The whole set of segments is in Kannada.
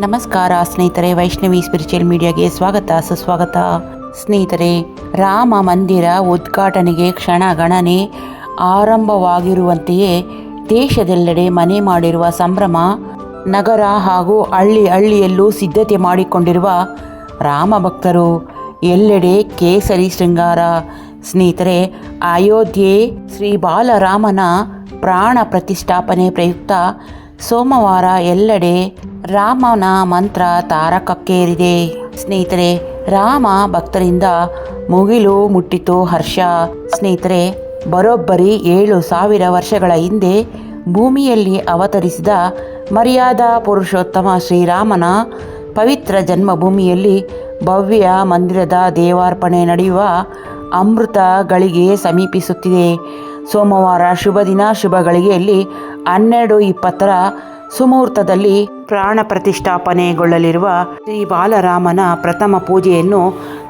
ನಮಸ್ಕಾರ, ಸ್ನೇಹಿತರೆ. ವೈಷ್ಣವಿ ಸ್ಪಿರಿಚುವಲ್ ಮೀಡಿಯಾಗೆ ಸ್ವಾಗತ, ಸುಸ್ವಾಗತ. ಸ್ನೇಹಿತರೆ, ರಾಮ ಮಂದಿರ ಉದ್ಘಾಟನೆಗೆ ಕ್ಷಣ ಗಣನೆ ಆರಂಭವಾಗಿರುವಂತೆಯೇ ದೇಶದೆಲ್ಲೆಡೆ ಮನೆ ಮಾಡಿರುವ ಸಂಭ್ರಮ, ನಗರ ಹಾಗೂ ಹಳ್ಳಿ ಹಳ್ಳಿಯಲ್ಲೂ ಸಿದ್ಧತೆ ಮಾಡಿಕೊಂಡಿರುವ ರಾಮ ಭಕ್ತರು ಎಲ್ಲೆಡೆ ಕೇಸರಿ ಶೃಂಗಾರ. ಸ್ನೇಹಿತರೆ, ಅಯೋಧ್ಯೆ ಶ್ರೀ ಬಾಲರಾಮನ ಪ್ರಾಣ ಪ್ರತಿಷ್ಠಾಪನೆ ಪ್ರಯುಕ್ತ ಸೋಮವಾರ ಎಲ್ಲೆಡೆ ರಾಮನ ಮಂತ್ರ ತಾರಕಕ್ಕೇರಿದೆ. ಸ್ನೇಹಿತರೆ, ರಾಮ ಭಕ್ತರಿಂದ ಮುಗಿಲು ಮುಟ್ಟಿತು ಹರ್ಷ. ಸ್ನೇಹಿತರೆ, ಬರೋಬ್ಬರಿ ಏಳು ಸಾವಿರ ವರ್ಷಗಳ ಹಿಂದೆ ಭೂಮಿಯಲ್ಲಿ ಅವತರಿಸಿದ ಮರ್ಯಾದಾ ಪುರುಷೋತ್ತಮ ಶ್ರೀರಾಮನ ಪವಿತ್ರ ಜನ್ಮಭೂಮಿಯಲ್ಲಿ ಭವ್ಯ ಮಂದಿರದ ದೇವಾರ್ಪಣೆ ನಡೆಯುವ ಅಮೃತ ಗಳಿಗೆ ಸಮೀಪಿಸುತ್ತಿದೆ. ಸೋಮವಾರ ಶುಭ ದಿನ, ಶುಭ ಗಳಿಗೆಯಲ್ಲಿ ಹನ್ನೆರಡು ಇಪ್ಪತ್ತರ ಸುಮುಹೂರ್ತದಲ್ಲಿ ಪ್ರಾಣ ಪ್ರತಿಷ್ಠಾಪನೆಗೊಳ್ಳಲಿರುವ ಶ್ರೀ ಬಾಲರಾಮನ ಪ್ರಥಮ ಪೂಜೆಯನ್ನು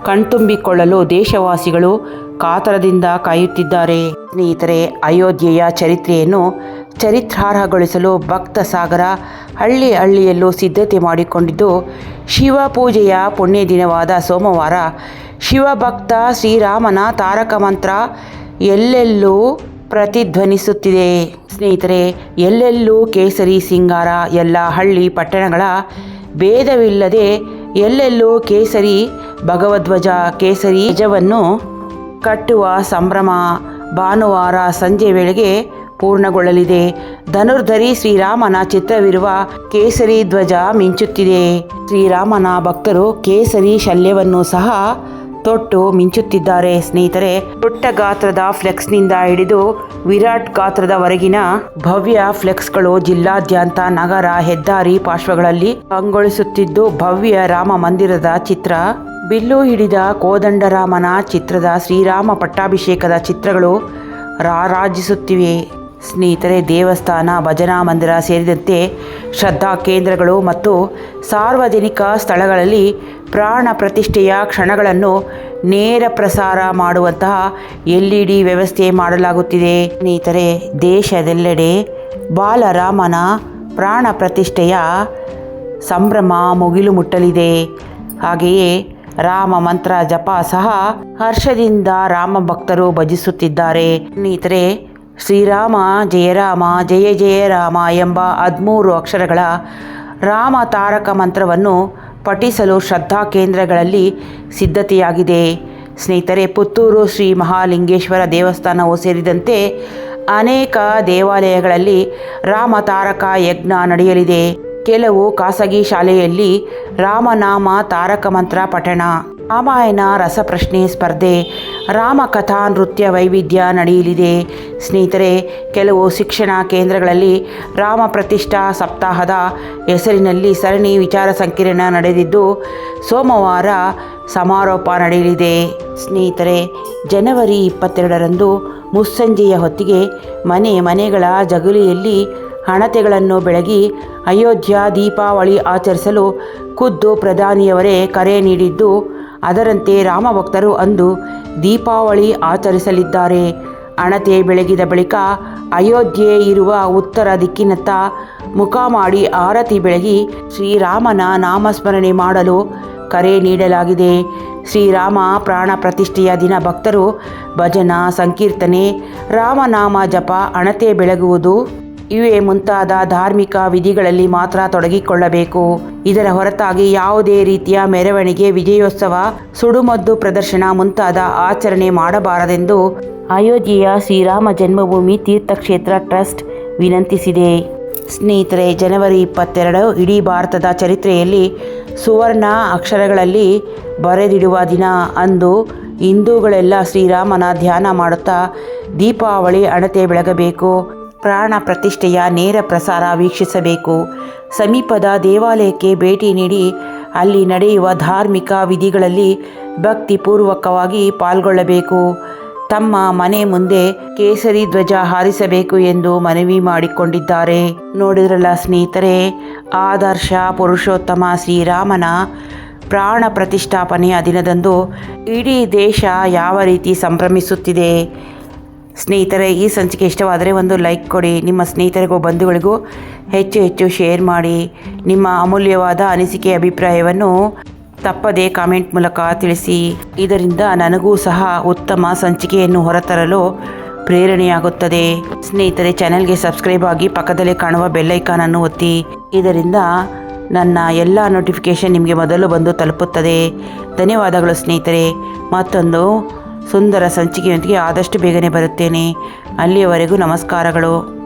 ಕಣ್ತುಂಬಿಕೊಳ್ಳಲು ದೇಶವಾಸಿಗಳು ಕಾತರದಿಂದ ಕಾಯುತ್ತಿದ್ದಾರೆ. ಸ್ನೇಹಿತರೆ, ಅಯೋಧ್ಯೆಯ ಚರಿತ್ರೆಯನ್ನು ಚರಿತ್ರಾರ್ಹಗೊಳಿಸಲು ಭಕ್ತ ಸಾಗರ ಹಳ್ಳಿ ಹಳ್ಳಿಯಲ್ಲೂ ಸಿದ್ಧತೆ ಮಾಡಿಕೊಂಡಿದ್ದು, ಶಿವ ಪೂಜೆಯ ಪುಣ್ಯ ದಿನವಾದ ಸೋಮವಾರ ಶಿವಭಕ್ತ ಶ್ರೀರಾಮನ ತಾರಕ ಮಂತ್ರ ಎಲ್ಲೆಲ್ಲೂ ಪ್ರತಿಧ್ವನಿಸುತ್ತಿದೆ. ಸ್ನೇಹಿತರೆ, ಎಲ್ಲೆಲ್ಲೂ ಕೇಸರಿ ಸಿಂಗಾರ, ಎಲ್ಲ ಹಳ್ಳಿ ಪಟ್ಟಣಗಳ ಭೇದವಿಲ್ಲದೆ ಎಲ್ಲೆಲ್ಲೂ ಕೇಸರಿ ಭಗವಧ್ವಜ ಕೇಸರಿ ಧ್ವಜವನ್ನು ಕಟ್ಟುವ ಸಂಭ್ರಮ ಭಾನುವಾರ ಸಂಜೆ ವೇಳೆಗೆ ಪೂರ್ಣಗೊಳ್ಳಲಿದೆ. ಧನುರ್ಧರಿ ಶ್ರೀರಾಮನ ಚಿತ್ರವಿರುವ ಕೇಸರಿ ಧ್ವಜ ಮಿಂಚುತ್ತಿದೆ. ಶ್ರೀರಾಮನ ಭಕ್ತರು ಕೇಸರಿ ಶಲ್ಯವನ್ನು ಸಹ ತೊಟ್ಟು ಮಿಂಚುತ್ತಿದ್ದಾರೆ. ಸ್ನೇಹಿತರೆ, ಪುಟ್ಟ ಗಾತ್ರದ ಫ್ಲೆಕ್ಸ್ನಿಂದ ಹಿಡಿದು ವಿರಾಟ್ ಗಾತ್ರದವರೆಗಿನ ಭವ್ಯ ಫ್ಲೆಕ್ಸ್ಗಳು ಜಿಲ್ಲಾದ್ಯಂತ ನಗರ ಹೆದ್ದಾರಿ ಪಾರ್ಶ್ವಗಳಲ್ಲಿ ಕಂಗೊಳಿಸುತ್ತಿದ್ದು, ಭವ್ಯ ರಾಮ ಮಂದಿರದ ಚಿತ್ರ, ಬಿಲ್ಲು ಹಿಡಿದ ಕೋದಂಡರಾಮನ ಚಿತ್ರದ ಶ್ರೀರಾಮ ಪಟ್ಟಾಭಿಷೇಕದ ಚಿತ್ರಗಳು ರಾರಾಜಿಸುತ್ತಿವೆ ಸ್ನೇಹಿತರೆ, ದೇವಸ್ಥಾನ, ಭಜನಾ ಮಂದಿರ ಸೇರಿದಂತೆ ಶ್ರದ್ಧಾ ಕೇಂದ್ರಗಳು ಮತ್ತು ಸಾರ್ವಜನಿಕ ಸ್ಥಳಗಳಲ್ಲಿ ಪ್ರಾಣ ಪ್ರತಿಷ್ಠೆಯ ಕ್ಷಣಗಳನ್ನು ನೇರ ಪ್ರಸಾರ ಮಾಡುವಂತಹ ಎಲ್ ಇ ಡಿ ವ್ಯವಸ್ಥೆ ಮಾಡಲಾಗುತ್ತಿದೆ. ಸ್ನೇಹಿತರೆ, ದೇಶದೆಲ್ಲೆಡೆ ಬಾಲರಾಮನ ಪ್ರಾಣ ಪ್ರತಿಷ್ಠೆಯ ಸಂಭ್ರಮ ಮುಗಿಲು ಮುಟ್ಟಲಿದೆ. ಹಾಗೆಯೇ ರಾಮ ಮಂತ್ರ ಜಪ ಸಹ ಹರ್ಷದಿಂದ ರಾಮ ಭಕ್ತರು ಭಜಿಸುತ್ತಿದ್ದಾರೆ. ಸ್ನೇಹಿತರೆ ಶ್ರೀರಾಮ ಜಯರಾಮ ಜಯ ಜಯ ರಾಮ ಎಂಬ ಹದಿಮೂರು ಅಕ್ಷರಗಳ ರಾಮ ತಾರಕ ಮಂತ್ರವನ್ನು ಪಠಿಸಲು ಶ್ರದ್ಧಾ ಕೇಂದ್ರಗಳಲ್ಲಿ ಸಿದ್ಧತೆಯಾಗಿದೆ. ಸ್ನೇಹಿತರೆ, ಪುತ್ತೂರು ಶ್ರೀ ಮಹಾಲಿಂಗೇಶ್ವರ ದೇವಸ್ಥಾನವು ಸೇರಿದಂತೆ ಅನೇಕ ದೇವಾಲಯಗಳಲ್ಲಿ ರಾಮ ತಾರಕ ಯಜ್ಞ ನಡೆಯಲಿದೆ. ಕೆಲವು ಖಾಸಗಿ ಶಾಲೆಯಲ್ಲಿ ರಾಮನಾಮ ತಾರಕ ಮಂತ್ರ ಪಠಣ ರಾಮಾಯಣ, ರಸಪ್ರಶ್ನೆ ಸ್ಪರ್ಧೆ ರಾಮಕಥಾ ನೃತ್ಯ ವೈವಿಧ್ಯ ನಡೆಯಲಿದೆ. ಸ್ನೇಹಿತರೆ, ಕೆಲವು ಶಿಕ್ಷಣ ಕೇಂದ್ರಗಳಲ್ಲಿ ರಾಮ ಪ್ರತಿಷ್ಠಾ ಸಪ್ತಾಹದ ಹೆಸರಿನಲ್ಲಿ ಸರಣಿ ವಿಚಾರ ಸಂಕಿರಣ ನಡೆದಿದ್ದು, ಸೋಮವಾರ ಸಮಾರೋಪ ನಡೆಯಲಿದೆ. ಸ್ನೇಹಿತರೆ, ಜನವರಿ ಇಪ್ಪತ್ತೆರಡರಂದು ಮುಸ್ಸಂಜೆಯ ಹೊತ್ತಿಗೆ ಮನೆ ಮನೆಗಳ ಜಗುಲಿಯಲ್ಲಿ ಹಣತೆಗಳನ್ನು ಬೆಳಗಿ ಅಯೋಧ್ಯ ದೀಪಾವಳಿ ಆಚರಿಸಲು ಖುದ್ದು ಪ್ರಧಾನಿಯವರೇ ಕರೆ ನೀಡಿದ್ದು ಅದರಂತೆ ರಾಮಭಕ್ತರು ಅಂದು ದೀಪಾವಳಿ ಆಚರಿಸಲಿದ್ದಾರೆ. ಅಣತೆ ಬೆಳಗಿದ ಬಳಿಕ ಅಯೋಧ್ಯೆ ಇರುವ ಉತ್ತರ ದಿಕ್ಕಿನತ್ತ ಮುಖ ಮಾಡಿ ಆರತಿ ಬೆಳಗಿ ಶ್ರೀರಾಮನ ನಾಮಸ್ಮರಣೆ ಮಾಡಲು ಕರೆ ನೀಡಲಾಗಿದೆ. ಶ್ರೀರಾಮ ಪ್ರಾಣ ಪ್ರತಿಷ್ಠೆಯ ದಿನ ಭಕ್ತರು ಭಜನ ಸಂಕೀರ್ತನೆ, ರಾಮನಾಮ ಜಪ, ಅಣತೆ ಬೆಳಗುವುದು ಇವೇ ಮುಂತಾದ ಧಾರ್ಮಿಕ ವಿಧಿಗಳಲ್ಲಿ ಮಾತ್ರ ತೊಡಗಿಕೊಳ್ಳಬೇಕು. ಇದರ ಹೊರತಾಗಿ ಯಾವುದೇ ರೀತಿಯ ಮೆರವಣಿಗೆ, ವಿಜಯೋತ್ಸವ, ಸುಡುಮದ್ದು ಪ್ರದರ್ಶನ ಮುಂತಾದ ಆಚರಣೆ ಮಾಡಬಾರದೆಂದು ಅಯೋಧ್ಯೆಯ ಶ್ರೀರಾಮ ಜನ್ಮಭೂಮಿ ತೀರ್ಥಕ್ಷೇತ್ರ ಟ್ರಸ್ಟ್ ವಿನಂತಿಸಿದೆ. ಸ್ನೇಹಿತರೆ, ಜನವರಿ ಇಪ್ಪತ್ತೆರಡು ಇಡೀ ಭಾರತದ ಚರಿತ್ರೆಯಲ್ಲಿ ಸುವರ್ಣ ಅಕ್ಷರಗಳಲ್ಲಿ ಬರೆದಿಡುವ ದಿನ ಅಂದು ಹಿಂದೂಗಳೆಲ್ಲ ಶ್ರೀರಾಮನ ಧ್ಯಾನ ಮಾಡುತ್ತಾ ದೀಪಾವಳಿ ಅಣತೆ ಬೆಳಗಬೇಕು. ಪ್ರಾಣ ಪ್ರತಿಷ್ಠೆಯ ನೇರ ಪ್ರಸಾರ ವೀಕ್ಷಿಸಬೇಕು. ಸಮೀಪದ ದೇವಾಲಯಕ್ಕೆ ಭೇಟಿ ನೀಡಿ ಅಲ್ಲಿ ನಡೆಯುವ ಧಾರ್ಮಿಕ ವಿಧಿಗಳಲ್ಲಿ ಭಕ್ತಿಪೂರ್ವಕವಾಗಿ ಪಾಲ್ಗೊಳ್ಳಬೇಕು. ತಮ್ಮ ಮನೆ ಮುಂದೆ ಕೇಸರಿ ಧ್ವಜ ಹಾರಿಸಬೇಕು ಎಂದು ಮನವಿ ಮಾಡಿಕೊಂಡಿದ್ದಾರೆ. ನೋಡಿದ್ರಲ್ಲ ಸ್ನೇಹಿತರೆ, ಆದರ್ಶ ಪುರುಷೋತ್ತಮ ಶ್ರೀರಾಮನ ಪ್ರಾಣ ಪ್ರತಿಷ್ಠಾಪನೆಯ ದಿನದಂದು ಇಡೀ ದೇಶ ಯಾವ ರೀತಿ ಸಂಭ್ರಮಿಸುತ್ತಿದೆ. ಸ್ನೇಹಿತರೆ, ಈ ಸಂಚಿಕೆ ಇಷ್ಟವಾದರೆ ಒಂದು ಲೈಕ್ ಕೊಡಿ. ನಿಮ್ಮ ಸ್ನೇಹಿತರಿಗೂ ಬಂಧುಗಳಿಗೂ ಹೆಚ್ಚು ಹೆಚ್ಚು ಶೇರ್ ಮಾಡಿ. ನಿಮ್ಮ ಅಮೂಲ್ಯವಾದ ಅನಿಸಿಕೆ ಅಭಿಪ್ರಾಯವನ್ನು ತಪ್ಪದೇ ಕಾಮೆಂಟ್ ಮೂಲಕ ತಿಳಿಸಿ. ಇದರಿಂದ ನನಗೂ ಸಹ ಉತ್ತಮ ಸಂಚಿಕೆಯನ್ನು ಹೊರತರಲು ಪ್ರೇರಣೆಯಾಗುತ್ತದೆ. ಸ್ನೇಹಿತರೆ, ಚಾನೆಲ್ಗೆ ಸಬ್ಸ್ಕ್ರೈಬ್ ಆಗಿ ಪಕ್ಕದಲ್ಲೇ ಕಾಣುವ ಬೆಲ್ಲೈಕಾನನ್ನು ಒತ್ತಿ. ಇದರಿಂದ ನನ್ನ ಎಲ್ಲ ನೋಟಿಫಿಕೇಷನ್ ನಿಮಗೆ ಮೊದಲು ಬಂದು ತಲುಪುತ್ತದೆ. ಧನ್ಯವಾದಗಳು ಸ್ನೇಹಿತರೆ. ಮತ್ತೊಂದು ಸುಂದರ ಸಂಚಿಕೆಯೊಂದಿಗೆ ಆದಷ್ಟು ಬೇಗನೆ ಬರುತ್ತೇನೆ. ಅಲ್ಲಿಯವರೆಗೂ ನಮಸ್ಕಾರಗಳು.